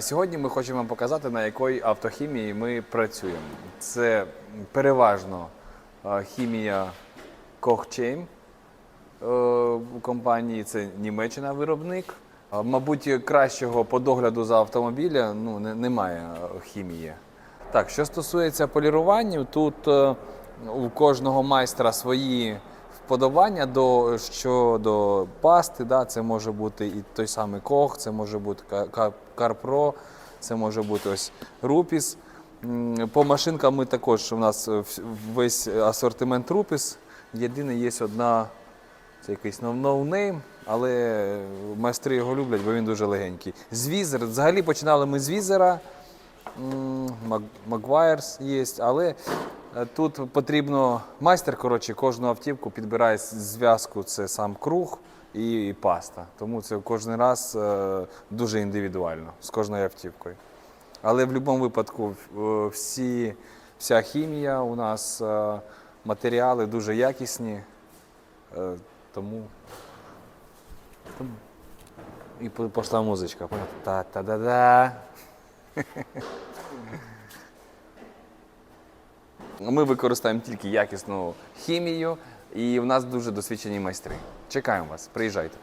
Сьогодні ми хочемо показати, на якій автохімії ми працюємо. Це переважно хімія е, компанії, це Німеччина виробник. Мабуть, кращого по догляду за автомобіля ну, немає е, хімії. Так, що стосується полірування, тут е, у кожного майстра свої вподобання до щодо пасти. Да, це може бути і той самий Кох, це може бути Ка- Ка- Карпро, це може бути ось Рупіс. По машинкам ми також у нас е, весь асортимент Рупіс. Єдине, є одна, це якийсь no- ноунейм, але майстри його люблять, бо він дуже легенький. З візер, взагалі починали ми з візера. М, є, але тут потрібно майстер, коротше, кожну автівку підбирає зв'язку, це сам круг і, і паста. Тому це кожен раз е, дуже індивідуально з кожною автівкою. Але в будь-якому випадку е, всі, вся хімія у нас, е, матеріали дуже якісні. е, Тому. І по- пішла музичка. Та-та-да-да. Ми використаємо тільки якісну хімію, і в нас дуже досвідчені майстри. Чекаємо вас, приїжджайте.